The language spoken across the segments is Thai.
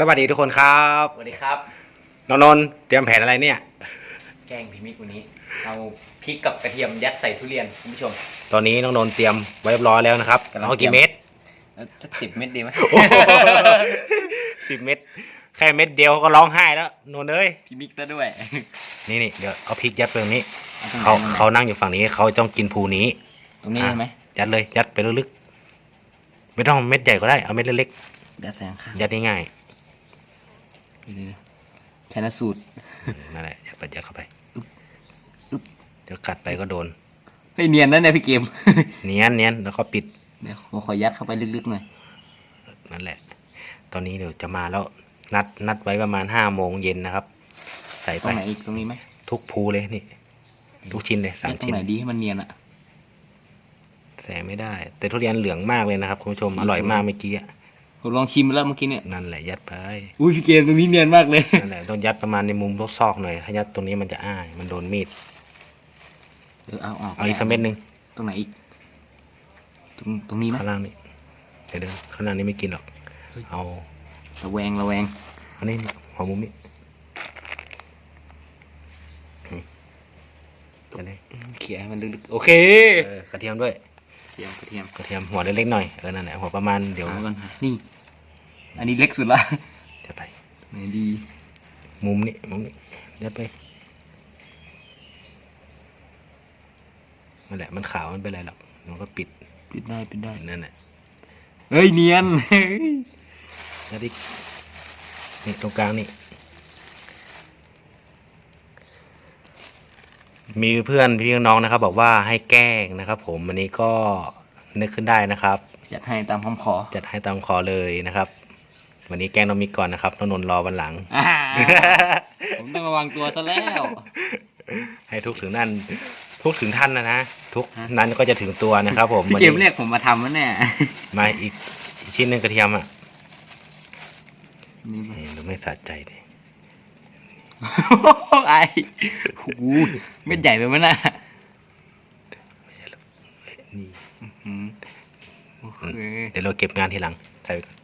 สวัสดีทุกคนครับสวัสดีครับน้องนนท์เตรียมแผนอะไรเนี่ย แกล้งพี่มิกวันนี้ เอาพริกกับกระเทียมยัดใส่ทุเรียนคุณผู้ชม ตอนนี้น้องนนท์เตรียมไว้เรียบร้อยแล้วนะครับกำลังเอากี่เม็ดแล้วจะสิบเม็ดดีไหมสิบเม็ดแค่เม็ดเดียวก็ร้องไห้แล้วนนท์เอ้ยพี่มิกซะด้วยนี่นี่เดี๋ยวเอาพริกยัดไปตรงนี้อตรงไหนเขาตรงไหนเขานั่งอยู่ฝั่งนี้เขาต้องกินภูนี้ตรงนี้ใช่ไหมยัดเลยยัดไปลึกๆไม่ต้องเม็ดใหญ่ก็ได้เอาเม็ดเล็กยัดใส่ข้างๆยัดง่าย ๆเดี๋ยวๆแค่นั้นสูตรๆนั่นแหละยัดไปยัดเข้าไปอึ๊บอึ๊บเดี๋ยวกัดไปก็โดนเฮ้ยเนียนนะเนี่ยพี่เกม เนียนเนียนแล้วก็ปิดเดี๋ยวผมขอยัดเข้าไปลึกๆหน่อยนั่นแหละ ตอนนี้เดี๋ยวจะมาแล้วนัดนัดไว้ประมาณห้าโมงเย็นนะครับ ใส่ตไปรงไหนอีกตรงนี้ไหมทุกภูเลยนี่ ทุกชิ้นเลยสามยัดตรงชิ้นไหนดีให้มันเนียนอะแสงไม่ได้ แต่ทุเรียนเหลืองมากเลยนะครับคุณผู้ชมสีอร่อยสวยมากเมื่อกี้อะ ผมลองชิมแล้วเมื่อกี้เนี่ย นั่นแหละยัดไป อุ้ยพี่เกมตรงนี้เนียนมากเลย นั่นแหละต้องยัดประมาณในมุมซอกๆหน่อย ถ้ายัดตรงนี้มันจะอ้าย มันโดนมีด เออเอาออกเอาอีกสักเม็ดหนึ่งตรงไหนอีก ตรงตรงนี้ไหมข้างล่างนี่เดี๋ยวเดี๋ยวข้างล่างนี้ไม่กินหรอกเฮ้ยเอาระแวงระแวงอันนี้หัวมุมนี้นี่อันนี้เขี่ยให้มันลึกๆโอเคเออกระเทียมด้วยเทียมกระเทียมกระเทียมหัวเล็กๆหน่อยเออนั่นแหละหัวประมาณเดี๋ยวเอากันฮะนี่ อันนี้เล็กสุดละเดี๋ยวไปไหนดี มุมนี้มุมนี้เดี๋ยวไปนั่นแหละมันขาวมันเป็นไรหรอกมันก็ปิดปิดได้ปิดได้นั่นแหละเฮ้ยเนียนแล้วอีกนี่ตรงกลางนี่ มีเพื่อนพี่น้องนะครับ บอกว่าให้แกล้งนะครับ ผมวันนี้ก็นึกขึ้นได้นะครับ จัดให้ตามคำขอจัดให้ตามคอเลยนะครับ วันนี้แกล้งน้องมิกก่อนนะครับน้องนนท์รอวันหลัง อ่าผมต้องระวังตัวซะแล้ว ให้ทุกถึงนั่น ทุกถึงท่านนะนะทุกฮะ นั้นก็จะถึงตัวนะครับ ผมพี่วันเกมนี้เรียกผมมาทำแล้วเนี่ยมาอีกอีกชิ้นหนึ่งกระเทียมอะนี่เห็นแล้วไม่สะใจเลย ไอ้โอ้โหเม็ดใหญ่ไปมั้ยน่ะนี่อืมโอเคเดี๋ยวเราเก็บงานทีหลัง ใส่ไปก่อน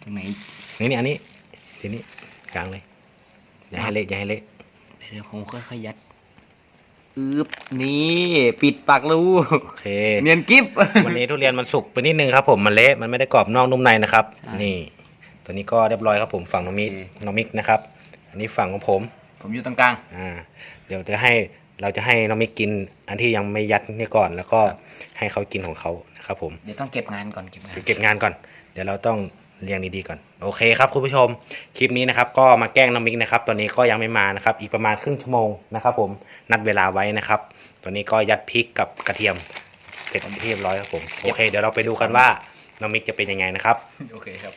ตรงไหนอีกนี่นี่อันนี้ ทีนี้กลางเลย อย่าให้เละอย่าให้เละเดี๋ยวผมค่อยๆยัดอึบนี่ปิดปากรูโอเคเนียนกิ๊บวันนี้ทุเรียนมันสุกไปนิดนึงครับผมมันเละมันไม่ได้กรอบนอกนุ่มในนะครับใช่นี่ตอนนี้ก็เรียบร้อยครับผมฝั่งน้องมิกโอเคน้องมิกนะครับ อันนี้ฝั่งของผม ผมอยู่ตรงกลาง อ่า เดี๋ยวจะให้เราจะให้น้องมิกกิน อันที่ยังไม่ยัดนี่ก่อน แล้วก็ให้เขากินของเขานะครับ ผม เดี๋ยวต้องเก็บงานก่อนเก็บงานเดี๋ยวเก็บงานก่อน เดี๋ยวเราต้องเรียงดีๆก่อน โอเคครับคุณผู้ชม คลิปนี้นะครับ ก็มาแกล้งน้องมิกนะครับ ตอนนี้ก็ยังไม่มานะครับ อีกประมาณครึ่งชั่วโมงนะครับ ผม นัดเวลาไว้นะครับ ตอนนี้ก็ยัดพริกกับกระเทียมเสร็จเรียบร้อยครับผม โอเค เดี๋ยวเราไปดูกันว่าน้องมิกจะเป็นยังไงนะครับ โอเคครับ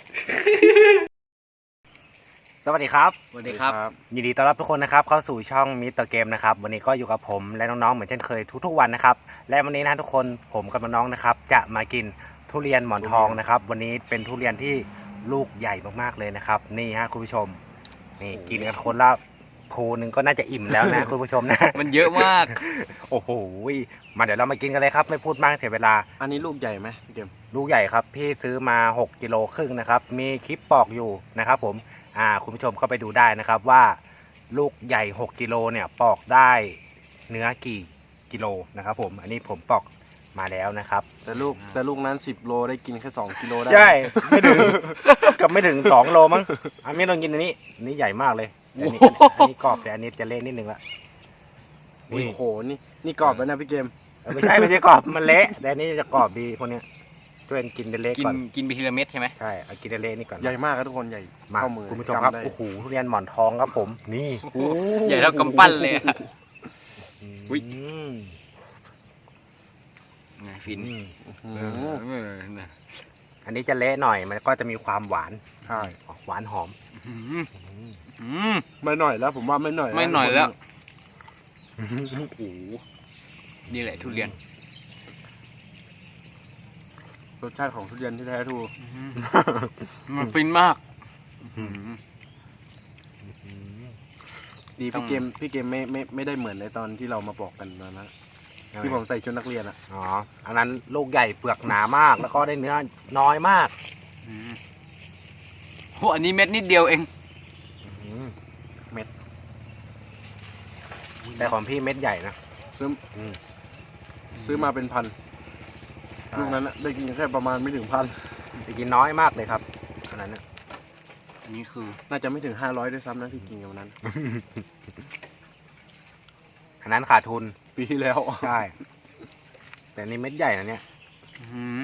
สวัสดีครับ สวัสดีครับ ยินดีต้อนรับทุกคนนะครับเข้าสู่ช่องมิสเตอร์เกมนะครับวันนี้ก็อยู่กับผมและน้องๆเหมือนเช่นเคยทุกๆวันนะครับและวันนี้นะทุกคนผมกับน้องๆนะครับจะมากินทุเรียนหมอนทองนะครับ วันนี้เป็นทุเรียนที่ลูกใหญ่มากๆเลยนะครับ นี่ฮะคุณผู้ชมนี่กินกันคนละภูหนึ่งก็น่าจะอิ่มแล้วนะ คุณผู้ชมนะ มันเยอะมาก โอ้โหมาเดี๋ยวเรามากินกันเลยครับ ไม่พูดมากเสียเวลา อันนี้ลูกใหญ่ไหมพี่เกมลูกใหญ่ครับ พี่ซื้อมา 6กิโลครึ่งนะครับ มีคลิปปอกอยู่นะครับผม อ่าคุณผู้ชมก็ไปดูได้นะครับว่าลูกใหญ่ 6กิโลเนี่ยปอกได้เนื้อกี่กิโลนะครับผมอันนี้ผมปอกมาแล้วนะครับ แต่ลูกแต่ลูกนั้น 10 โลได้กินแค่ 2 กิโลได้ ใช่ไม่ถึงกับไม่ถึง 2 โลมั้งอันนี้ลองกินอันนี้อันนี้ใหญ่มากเลยแต่อันนี้อันนี้กรอบแต่อันนี้จะเละนิดนึงละโอ้นี่โหนี่นี่กรอบแล้วนะพี่เกม เออไม่ใช่ไม่ใช่กรอบมันเละแต่อันนี้จะกรอบดีพวกเนี้ย ช่วยกันกินเละกิๆก่อนนกินไปทีละเม็ดใช่ไหมใช่เอากินเละๆนี่ก่อนใหญ่มากครับทุกคนใหญ่มาเข้ามือคุณผู้ชมครับกำได้โอ้โหทุเรียนหมอนทองครับผม นี่ใหญ่เท่ากำปั้นเลยอะ อุ๊ย อืมไงฟินอืมอืมเออน่ะอันนี้จะเละหน่อยมันก็จะมีความหวานใช่หวานหอมอืมอืม ไม่หน่อยแล้วผมว่าไม่หน่อยไม่หน่อยแล้ว โอ้โหนี่แหละทุเรียน รสชาติของทุเรียนที่แท้ทรูมันฟินมาก ดีต้อพี่ง เกมพี่เกมไม่ไม่ไม่ได้เหมือนในตอนที่เรามาบอกกันตอนนั้นที่ผมใส่ชุดนักเรียนอะอ๋ออันนั้นลูกใหญ่เปลือกหนามาก แล้วก็ได้เนื้อน้อยมากอืมหอันนี้เม็ดนิดเดียวเอง อืมเม็ดแต่ของพี่เม็ดใหญ่นะ ซื้ออืม ซื้อมาเป็นพันใช่ ลูกนั้นนะได้กินแค่ประมาณไม่ถึงพันแต่กินน้อยมากเลยครับอันนั้นนะอันนี้คือ น่าจะไม่ถึงห้าร้อยด้วยซ้ำนะที่กินกันวันนั้น อันนั้นขาดทุน ปีที่แล้วใช่ แต่นี่เม็ดใหญ่นะเนี่ย อืม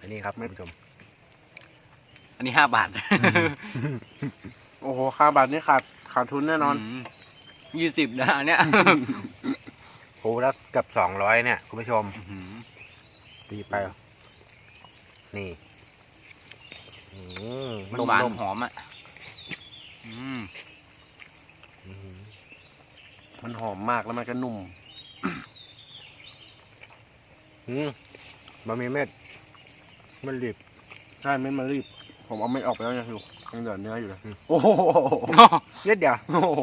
อันนี้ครับคุณผู้ชม อันนี้ห้าบาทโอ้โหค่าบาทนี่ขาดขาดทุนแน่นอน ยี่สิบนะอันเนี้ย โอ้แล้วเกับสองร้อยเนี่ย คุณผู้ชม อื้อหือ ดีไปเหรอนี่อืมมันหวานนุ่มหอมอะอืมๆอืมมันหอมมากแล้วมันก็นุ่มอืมบะหมี่เม็ด มันรีบใช่ไม่มารีบ ผมเอาไม่ออกไปแล้วยังอยู่ยังเหลือเนื้ออยู่เลยอืมโอ้โหนิดเดียวโอ้โห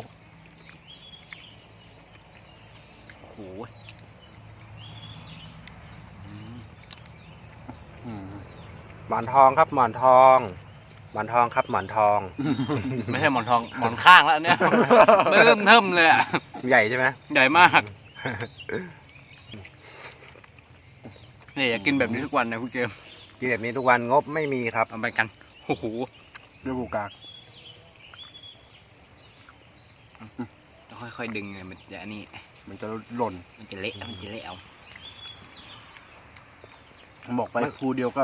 โอ้โห อืม หมอนทองครับหมอนทอง หมอนทองครับหมอนทอง ไม่ใช่หมอนทองหมอนข้างแล้วอันเนี้ยเริ่มเทิมเลยอะใหญ่ใช่ไหม ใหญ่มากนี่อยากกินแบบนี้ทุกวันนะคุณเกมกินแบบนี้ทุกวันงบไม่มีครับ เอาไปกันโอ้โหเรียกกูกากต้องค่อยๆดึงเลยมันจะอันนี้ มันจะหล่นมันจะเละมันจะเละเอา ผมบอกไปภูเดียวก็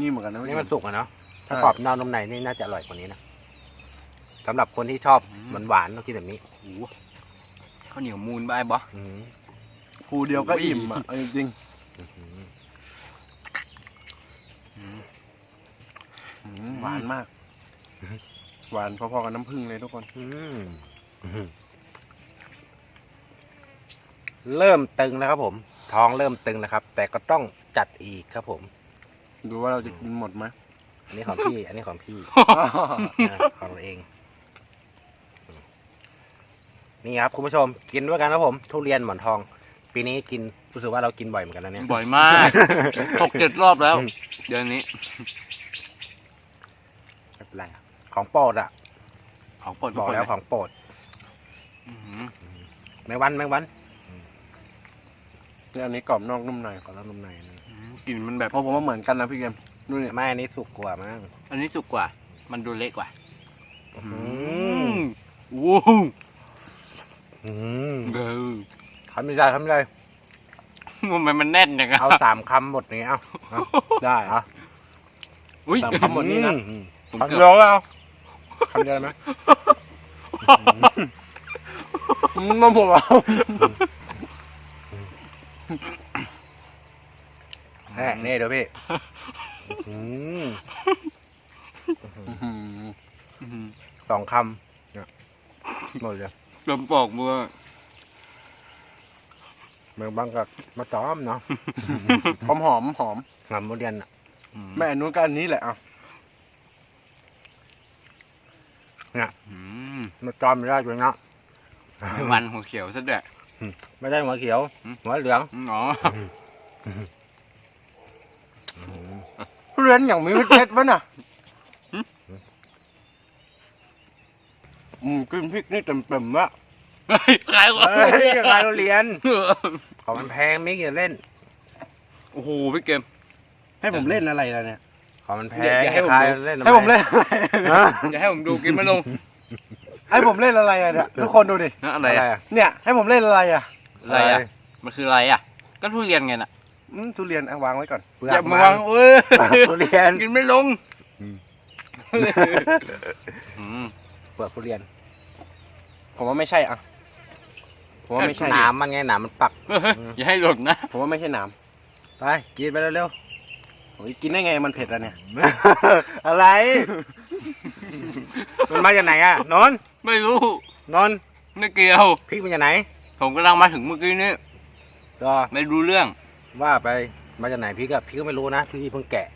นี่เหมือนกันนะนี่มันสุกอะเนาะถ้าใช่กรอบนอกนุ่มในนี่น่าจะอร่อยกว่านี้นะสำหรับคนที่ชอบหวานๆต้องกินแบบนี้โอ้โหข้าวเหนียวมูนบ้ายบออืมภูเดียวก็โอ้ยอิ่มอะเอาจริงอื้อหือๆอืมหวานมาก หวานพอๆกับน้ำผึ้งเลยทุกคน อืมอื้อหือเริ่มตึงแล้วครับผม ท้องเริ่มตึงแล้วครับ แต่ก็ต้องจัดอีกครับผม ดูว่าเราจะกินหมดไหม อันนี้ของพี่ อันนี้ของพี่นะของเราเอง นี่ครับคุณผู้ชม กินด้วยกันครับผม ทุเรียนหมอนทอง ปีนี้กินรู้สึกว่าเรากินบ่อยเหมือนกันนะเนี่ย บ่อยมากหกเจ็ดรอบแล้วเดือนนี้ ไม่เป็นไรอะของโปรดอะ ของโปรดบอกแล้วของโปรดอื้อหือแมงวันแมงวันนี่อันนี้กรอบนอกนุ่มในก็แล้วนุ่มในนะอื้อหือ กลิ่นมันแบบเพราะผมว่าเหมือนกันนะพี่เกมนู่นเนี่ยไม่อันนี้สุกกว่ามั้งอันนี้สุกกว่า มันดูเละกว่าอือืมมว้าวอืมเออทำไม่ได้ทำไม่ได้ทำไมมันแน่นอย่างเงี้ยเอาสามคำหมดนี้เอาเอาได้เอาอุ้ยสามคำหมดนี้นะอืมผมคำเกือบเดียวแล้วคำเดียวไหมอืมน้ำผมเอาแน่นี่เดี๋ยวพี่อืมอื้อหืออื้อหือสองคำเนี่ยหมดเลยเติมปอกมือเมืองบางกับมาต้อมเนาะหอมหอมหอมงามโมเดียนอะอืมแม่อันนู้นก็อันนี้แหละอะอืมมาต้อมไม่ได้ด้วยนะไม่วันหัวเขียวซะด้วยไม่ได้หัวเขียวอืมหัวเหลืองอืมอ๋อทุ เรียนอย่างมีเพชรวะน่ะอืมกินพริกนี่เต็มเต็มๆวะเฮ้ยขายก่อนเฮ้ยยังไงเราเรียน ของมันแพงมิกอย่าเล่น โอ้โหพี่เกม ให้ผมเล่นอะไรล่ะเนี่ย ของมันแพอย่างอย่าให้ผมใครดู เล่นทำให้ผมเล่นอะไรฮะอย่าให้ผมดูกินไม่ลงให้ผมเล่นอะไรอะเนี่ยทุกคนดูดิ นะอะอะไรไรอะอะเนี่ยให้ผมเล่นอะไรอะ อะไรอะมันคืออะไรอะก็ทุเรียนไงน่ะ อืมทุเรียนเอาวางไว้ก่อนเปลืออย่ากมาวางเอ้ยทุเรียนกินไม่ลงอืม อืมเปลือกทุเรียนผมว่าไม่ใช่อะผมว่าไม่ใช่ หนามมันไงหนามมันปัก เฮ้ยอย่าให้หล่นนะ ผมว่าไม่ใช่หนามไปกินไปเร็วโอ้ยกินได้ไงมันเผ็ดอะเนี่ย ๆ อะไร มันมาจากไหนอะนนท์ไม่รู้นนท์ไม่เกี่ยว พริกมาจากไหนผมกำลังมาถึงเมื่อกี้นี่ก็ไม่รู้เรื่อง ว่าไปมาจากไหนพริกอะพี่ก็ไม่รู้นะพี่เพิ่งแกะ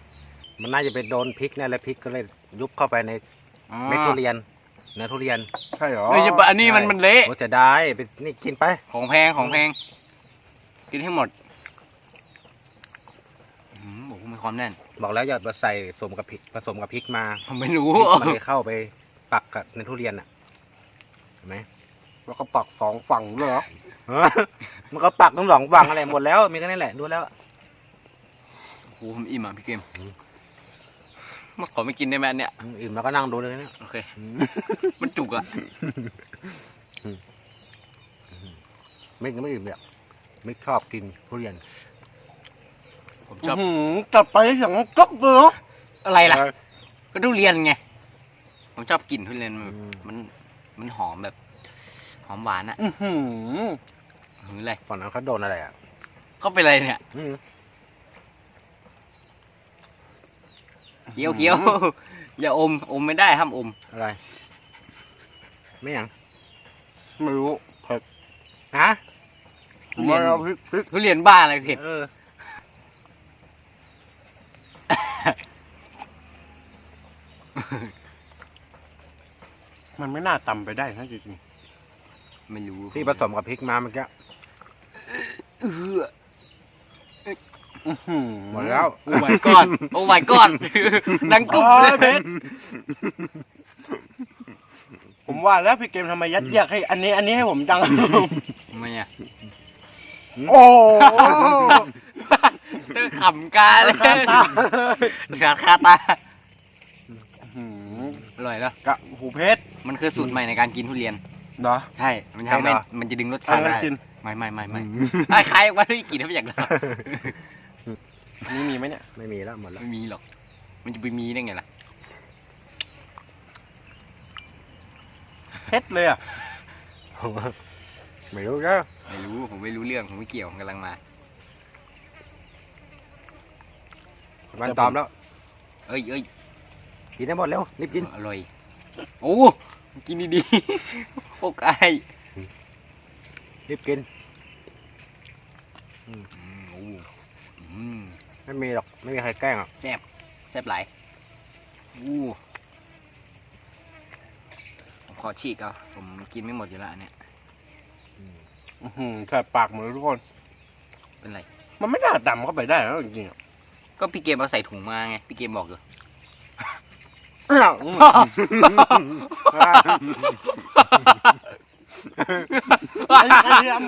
มันน่าจะไปโดนพริกเนี่ยแล้วพริกก็เลยยุบเข้าไปในเม็ดทุเรียนเนื้อทุเรียนใช่เหรอเฮ้ยจะปะอันนี้มันมันเละโอ้จะได้ไปนี่กินไป ของแพงของแพง กินให้หมดอืมโอ้โหมันความแน่น บอกแล้วอย่ามาใส่ผสมกับพริกผสมกับพริกมาผมไม่รู้ พริกมันเลยเข้าไปปักกับในทุเรียนอะเห็นไหมแล้วก็ปักสองฝั่งด้วยเหรอเออ มันก็ปักทั้งสองฝั่งอะไรหมดแล้ว มีแค่นี้แหละดูแล้วโอ้โหผมอิ่มอะพี่เกมมาขอไม่กินได้ไหมอันเนี่ยอืมอิ่มแล้วก็นั่งดูเลยเนี่ยโอเคอืมมันจุกอะไม่ไม่อิ่มเนี่ยไม่ชอบกินทุเรียน ผมชอบอื้อหือจับไปอย่างก๊อบเลยเหรออะไรล่ะ ก็ทุเรียนไง ผมชอบกลิ่นทุเรียนมันอืมมันมันหอมแบบ หอมหวานอะอื้อ หือหืออะไรฝั่งนั้นเขาโดนอะไรอะเขาเป็นอะไรเนี่ยอืมเคี้ยวเคี้ยวอย่าอมอมไม่ได้ห้ามอมอะไร ไม่หยังไม่รู้เผ็ดฮะทุเรียนไม่เอาพริกพริกทุเรียนบ้าอะไรเผ็ดเออมันไม่น่าตำไปได้นะจริงไม่รู้ที่ผสมกับพริกมาเมื่อกี้ เออๆอื้อหือหมดแล้ว โอ้ my god โอ้ my god ดังกุ๊บโอ้เลยเผ็ดผมว่าแล้วพี่เกมทำไมยัดเยียดให้ อันนี้ อันนี้ให้ผมจัง ทำไมอะโอ้โหเตอขำกาเลยคาตาขาดคาตาอื้อหืออร่อยแล้วกะหูเพชรมันคือสูตรใหม่ในการกินทุเรียนเนาะใช่ มันทำให้มันจะดึงรสทาชางตินั้นได้กิน ไม่ไม่ไม่ไม่ไอ้ใครว่าที่กินไม่อยากได้อันนี้มีไหมเนี่ย ไม่มีแล้วหมดแล้ว ไม่มีหรอก มันจะไปมีได้ไงล่ะเพชรเลยอะไม่รู้นะไม่รู้ ผมไม่รู้เรื่อง ผมไม่เกี่ยวผมกำลังมาวันตอมแล้ว เอ้ยเอ้ยกินได้หมดเร็วรีบกิน อร่อย โอ้ กินดีๆโอ้ไอาย รีบกินอืมโอ้อืมไม่มีหรอก ไม่มีใครแกล้งหรอกแซ่บแซ่บหลายอู้ผมขอฉีกเอาผมกินไม่หมดอยู่แล้วอันเนี่ยอื้อหือแสบปากหมดเลยทุกคน เป็นไร มันไม่น่าดำเข้าไปได้แล้วจริงๆอะก็พี่เกมเอาใส่ถุงมาไงพี่เกมบอกอยู่อ้าวอืมไอ้ กระเทียม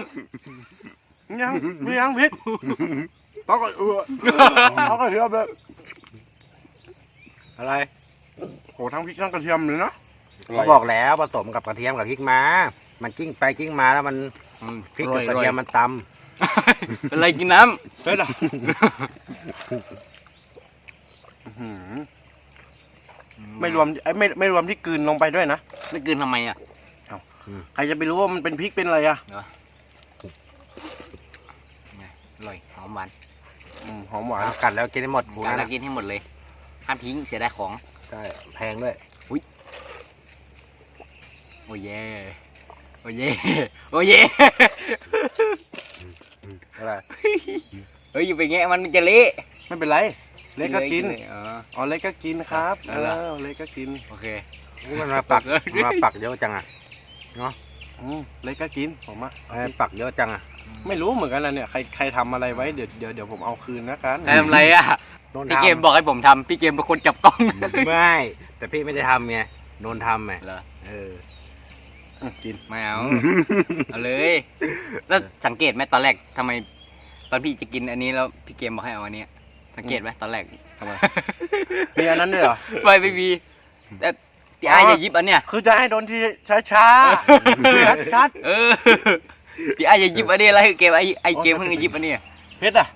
ยังมียังพริกต้องก็เออต้องกระเทียมเลยอะไรโหทั้งพริกทั้งกระเทียมเลยเนาะก็บอกแล้วผสมกับกระเทียมกับพริกมา มันกิ้งไปกิ้งมาแล้วมันอืมพริกอกับอยกระอเทียมมันตเป็นไรกินน้เผ็ดอะอื้อหือำไม่รวมไอ้ยไม่ไม่รวมที่กลืนลงไปด้วยนะไม่กินทำไมอะ ใครจะไปรู้ว่ามันเป็นพริกเป็นอะไรอะไงอร่อยหอมหวานอืมหอมหำวานเอากัดแล้วกินได้หมดกูการนะละกินให้หมดเลยห้ามทิ้งเสียดายของ ใช่แพงด้วยโอ้ยเย่โอ้ยเย่โอ้ยเย่อะไรเฮ้ยอยู่ไปแงะมันมันจะเละไม่เป็นไร เล็กก็กิน เลยอ๋อ อ๋อเล็กก็กินครับ เอาเอละอเล็กก็กิน โอเค นี่มันมาปักมันมาปักเยอะจังอะ เนาะอืมเล็กก็กินผมอะทำไมปักเยอะจังอะไม่รู้เหมือนกันนะเนี่ยใครใครทำอะไรไว้เดี๋ยวเดี๋ยวเดี๋ยวผมเอาคืนนะกันใครทำอะไรอะ โดนพี่ทำเกมบอกให้ผมทำพี่เกมเป็นคนจับกล้อง ไม่แต่พี่ไม่ได้ทำไงโดนทำไงเหรอเอออืมกิน ไม่เอาเอาเลย แล้วสังเกตไหมตอนแรกทำไม ตอนพี่จะกินอันนี้แล้วพี่เกมบอกให้เอาอันเนี้ยสังเกตไหมตอนแรกทำไม มีอันนั้นด้วยเหรอ ไม่ไม่มีแต่ พี่ไอ้ายจะยิบอันเนี้ยคือจะให้โดนทีช้าช้าๆชัดเออพี่ไอ้ายจะยิบอันนี้แล้วให้เกมไอ้ไอ้เกมเพิ่งจะยิบอันเนี้ยๆเพชรอะ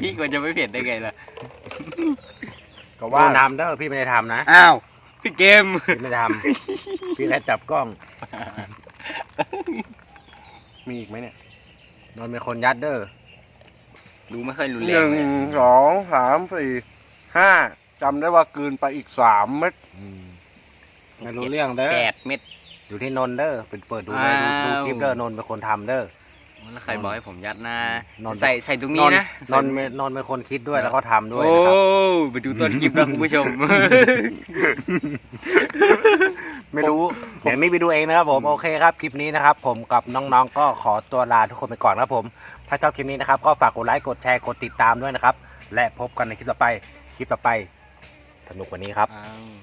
พี่กว่าจะไม่เผ็ดได้ไงล่ะก็ว่าว่าทำเด้อพี่ไม่ได้ทำนะอ้าวพี่เกมพี่ไม่ได้ทำพี่แค่จับกล้อง มีอีกไหมเนี่ยโดนเป็นคนยัดเด้อดูไม่ค่อยรุนหแรนึ่งงเลยสองสามสี่ห้าจำได้ว่ากลืนไปอีกสามเม็ดอืม ไม่รู้เรื่องเด้อ แปดเม็ด อยู่ที่นนท์เด้อเป็นเปิดดูเลยดูดูอ้าว คลิปเด้อนนท์เป็นคนทำเด้อ แล้วใครบอกให้ผมยัดนะนอน ใส่ใส่ตรงนนี้นท์นะนนท์เป็นนนท์เป็นคนคิดด้วยแล้วก็ทำด้วยโอ้นะครับ ไปดูต้นคลิปนะคุณผู้ชม ไม่รู้เดี๋ยวไม่ไปดูเองนะครับผมโอเคครับคลิปนี้นะครับ ผมกับน้องๆก็ขอตัวลาทุกคนไปก่อนครับผม ถ้าชอบคลิปนี้นะครับ ก็ฝากกดไลค์กดแชร์กดติดตามด้วยนะครับ และพบกันในคลิปต่อไปคลิปต่อไปสนุกกว่านี้ครับ อ้าว